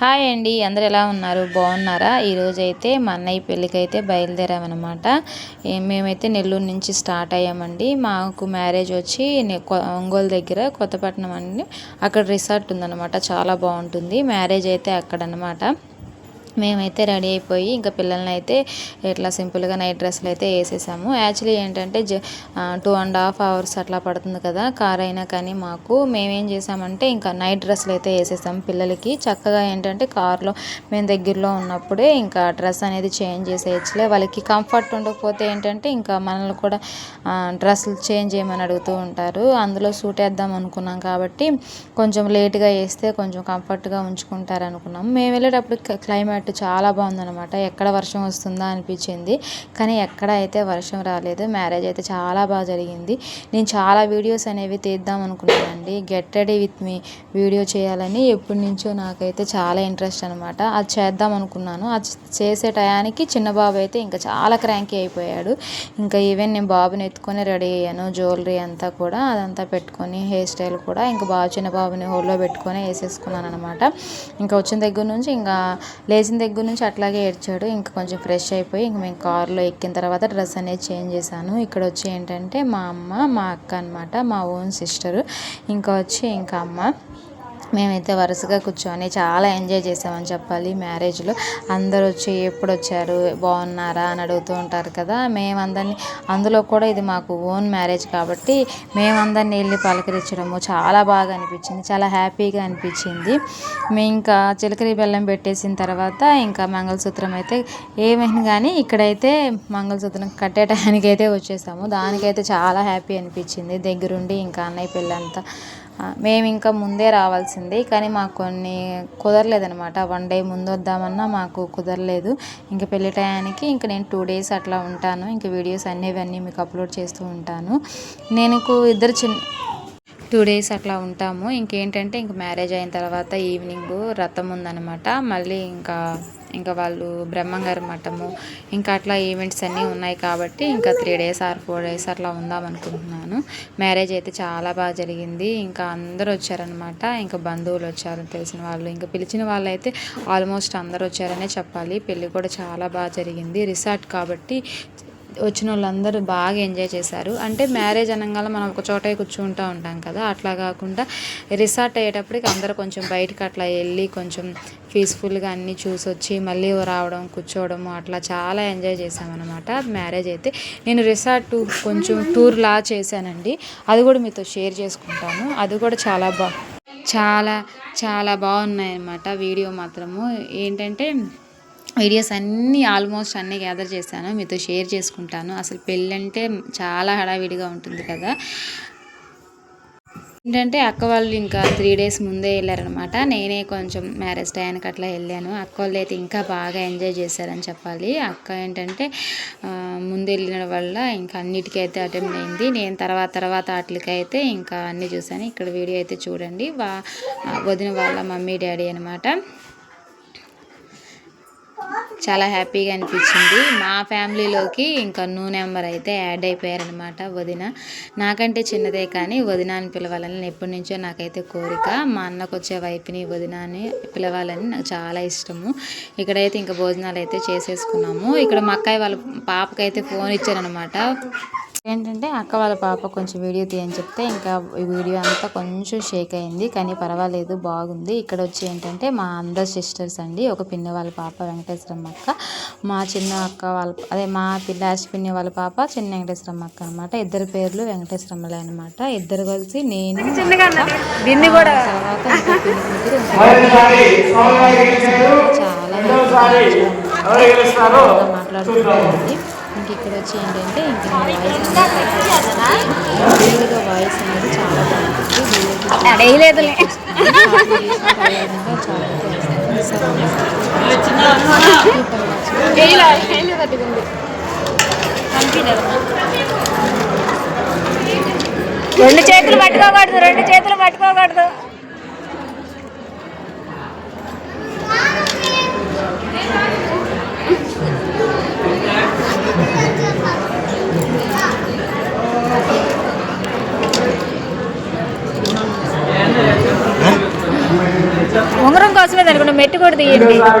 Hi అండి అందరు ఎలా ఉన్నారు? బాగున్నారా? ఈరోజు అయితే మా అన్నయ్య పెళ్ళికి అయితే బయలుదేరామన్నమాట మేమైతే నెల్లూరు నుంచి స్టార్ట్ అయ్యామండి. మాకు మ్యారేజ్ వచ్చి కొ- ఒంగోలు దగ్గర కొత్తపట్నం అండి. అక్కడ రిసార్ట్ ఉందన్నమాట చాలా బాగుంటుంది. మ్యారేజ్ అయితే అక్కడ అనమాట మేమైతే రెడీ అయిపోయి ఇంకా పిల్లల్ని అయితే ఇట్లా సింపుల్గా నైట్ డ్రెస్సులు అయితే వేసేసాము. యాక్చువల్లీ ఏంటంటే జ టూ అండ్ హాఫ్ అవర్స్ అట్లా పడుతుంది కదా కార్ అయినా కానీ మాకు. మేమేం చేసామంటే ఇంకా నైట్ డ్రెస్సులు అయితే వేసేసాము పిల్లలకి. చక్కగా ఏంటంటే కార్లో మేము దగ్గరలో ఉన్నప్పుడే ఇంకా డ్రెస్ అనేది చేంజ్ చేసేయచ్చులే. వాళ్ళకి కంఫర్ట్ ఉండకపోతే ఏంటంటే ఇంకా మనల్ని కూడా డ్రెస్సులు చేంజ్ చేయమని అడుగుతూ ఉంటారు. అందులో సూట్ వేద్దాం అనుకున్నాం కాబట్టి కొంచెం లేట్గా వేస్తే కొంచెం కంఫర్ట్గా ఉంచుకుంటారు అనుకున్నాం మేము వెళ్ళేటప్పుడు క్లైమేట్ చాలా బాగుందన్నమాట. ఎక్కడ వర్షం వస్తుందా అనిపించింది. కానీ ఎక్కడ అయితే వర్షం రాలేదు మ్యారేజ్ అయితే చాలా బాగా జరిగింది. నేను చాలా వీడియోస్ అనేవి తీద్దాం అనుకున్నానండి. Get ready with me video చేయాలని ఎప్పటి నుంచో నాకైతే చాలా ఇంట్రెస్ట్ అనమాట అది చేద్దాం అనుకున్నాను. అది చేసే టయానికి చిన్న బాబు అయితే ఇంకా చాలా క్రాంకీ అయిపోయాడు. ఇంకా ఈవెన్ నేను బాబుని ఎత్తుకొని రెడీ అయ్యాను. జ్యువెలరీ అంతా కూడా అదంతా పెట్టుకొని హెయిర్ స్టైల్ కూడా ఇంకా బాగా చిన్న బాబుని హోల్లో పెట్టుకొని వేసేసుకున్నాను అనమాట ఇంకా వచ్చిన దగ్గర నుంచి ఇంకా లేచిన దగ్గర నుంచి అట్లాగే ఏడ్చాడు. ఇంకా కొంచెం ఫ్రెష్ అయిపోయి ఇంక మేము కారులో ఎక్కిన తర్వాత డ్రెస్ అనేది చేంజ్ చేశాను. ఇక్కడ వచ్చి ఏంటంటే మా అమ్మ మా అక్క అనమాట మా ఓన్ సిస్టర్ ఇంకా వచ్చి ఇంకా అమ్మ. మేమైతే వరుసగా కూర్చొని చాలా ఎంజాయ్ చేసామని చెప్పాలి మ్యారేజ్లో. అందరూ వచ్చి ఎప్పుడు వచ్చారు బాగున్నారా అని అడుగుతూ ఉంటారు కదా. మేమందరినీ అందులో కూడా ఇది మాకు ఓన్ మ్యారేజ్ కాబట్టి మేమందరినీ వెళ్ళి పలకరించడము చాలా బాగా అనిపించింది. చాలా హ్యాపీగా అనిపించింది. మేము ఇంకా చిలకరి బెల్లం పెట్టేసిన తర్వాత ఇంకా మంగళసూత్రం అయితే ఏమైనా కానీ ఇక్కడైతే మంగళసూత్రం కట్టే టయానికి అయితే వచ్చేసాము. దానికైతే చాలా హ్యాపీ అనిపించింది. దగ్గరుండి ఇంకా అన్నయ్య పిల్లంతా మేము ఇంకా ముందే రావాల్సింది కానీ మాకు కొన్ని కుదరలేదనమాట వన్ డే ముందు వద్దామన్నా మాకు కుదరలేదు. ఇంక పెళ్ళి టయానికి ఇంక నేను టూ డేస్ అట్లా ఉంటాను. ఇంకా వీడియోస్ అన్నీ మీకు అప్లోడ్ చేస్తూ ఉంటాను. నేను ఇద్దరు చిన్న టూ డేస్ అట్లా ఉంటాము. ఇంకేంటంటే ఇంక మ్యారేజ్ అయిన తర్వాత ఈవినింగ్ రథం ఉందన్నమాట. మళ్ళీ ఇంకా ఇంకా వాళ్ళు బ్రహ్మంగారి మఠము ఇంకా అట్లా ఈవెంట్స్ అన్నీ ఉన్నాయి కాబట్టి ఇంకా three days or four days అట్లా ఉందాం అనుకుంటున్నాను. మ్యారేజ్ అయితే చాలా బాగా జరిగింది. ఇంకా అందరూ వచ్చారనమాట ఇంకా బంధువులు వచ్చారు తెలిసిన వాళ్ళు. ఇంకా పిలిచిన వాళ్ళు అయితే ఆల్మోస్ట్ అందరూ వచ్చారనే చెప్పాలి. పెళ్ళి కూడా చాలా బాగా జరిగింది. రిసార్ట్ కాబట్టి వచ్చిన వాళ్ళందరూ బాగా ఎంజాయ్ చేశారు. అంటే మ్యారేజ్ అనగానే మనం ఒక చోటే కూర్చుంటూ ఉంటాం కదా. అట్లా కాకుండా రిసార్ట్ అయ్యేటప్పటికి అందరూ కొంచెం బయటకు అట్లా వెళ్ళి కొంచెం పీస్ఫుల్గా అన్నీ చూసి వచ్చి మళ్ళీ రావడం కూర్చోవడం అట్లా చాలా ఎంజాయ్ చేసామన్నమాట మ్యారేజ్ అయితే నేను రిసార్ట్ కొంచెం టూర్ లా చేశానండి. అది కూడా మీతో షేర్ చేసుకుంటాను. అది కూడా చాలా బా చాలా చాలా బాగున్నాయి అన్నమాట వీడియో మాత్రము. ఏంటంటే వీడియోస్ అన్నీ ఆల్మోస్ట్ అన్నీ గ్యాదర్ చేశాను మీతో షేర్ చేసుకుంటాను. అసలు పెళ్ళి అంటే చాలా హడావిడిగా ఉంటుంది కదా. ఏంటంటే అక్క వాళ్ళు ఇంకా త్రీ డేస్ ముందే వెళ్ళారనమాట నేనే కొంచెం మ్యారేజ్ టైంకి అట్లా వెళ్ళాను. అక్క వాళ్ళు అయితే ఇంకా బాగా ఎంజాయ్ చేశారని చెప్పాలి. అక్క ఏంటంటే ముందు వెళ్ళిన వల్ల ఇంకా అన్నిటికీ అయితే అటెండ్ అయింది. నేను తర్వాత తర్వాత వాటికి అయితే ఇంకా అన్నీ చూశాను. ఇక్కడ వీడియో అయితే చూడండి. వా వదిన వాళ్ళ మమ్మీ డాడీ అనమాట చాలా హ్యాపీగా అనిపించింది. మా ఫ్యామిలీలోకి ఇంకా న్యూ నెంబర్ అయితే యాడ్ అయిపోయారనమాట వదిన. నాకంటే చిన్నదే కానీ వదిన అని పిలవాలని ఎప్పటి నుంచో నాకైతే కోరిక. మా అన్నకు వచ్చే వైపుని వదిన అని పిలవాలని నాకు చాలా ఇష్టము. ఇక్కడైతే ఇంకా భోజనాలు అయితే చేసేసుకున్నాము. ఇక్కడ మా అక్కయ్య వాళ్ళ పాపకైతే ఫోన్ ఇచ్చారనమాట ఏంటంటే అక్క వాళ్ళ పాప కొంచెం వీడియో తీయని చెప్తే ఇంకా ఈ వీడియో అంతా కొంచెం షేక్ అయింది. కానీ పర్వాలేదు బాగుంది. ఇక్కడ వచ్చి ఏంటంటే మా అందరు సిస్టర్స్ అండి ఒక పిన్ని వాళ్ళ పాప వెంకటేశ్వరమ్మ అక్క మా చిన్న అక్క వాళ్ళ అదే మా లాస్ట్ పిన్ని వాళ్ళ పాప చిన్న వెంకటేశ్వరమ్మ అక్క అనమాట ఇద్దరు పేర్లు వెంకటేశ్వరమ్మలే అనమాట ఇద్దరు కలిసి నేను తర్వాత చాలా బాగా మాట్లాడుతున్నారండి ఇంక ఇక్కడ వచ్చి ఏంటంటే ఇంక వాయిస్ అనేది వీడియోగా వాయిస్ అనేది చాలా బాగుంటుంది. రెండు చేతులు పట్టుకోకూడదు రెండు చేతులు పట్టుకోకూడదు. కోసమే అనుకుంటా మెట్టు కూడా తీయండి. రెండోసారి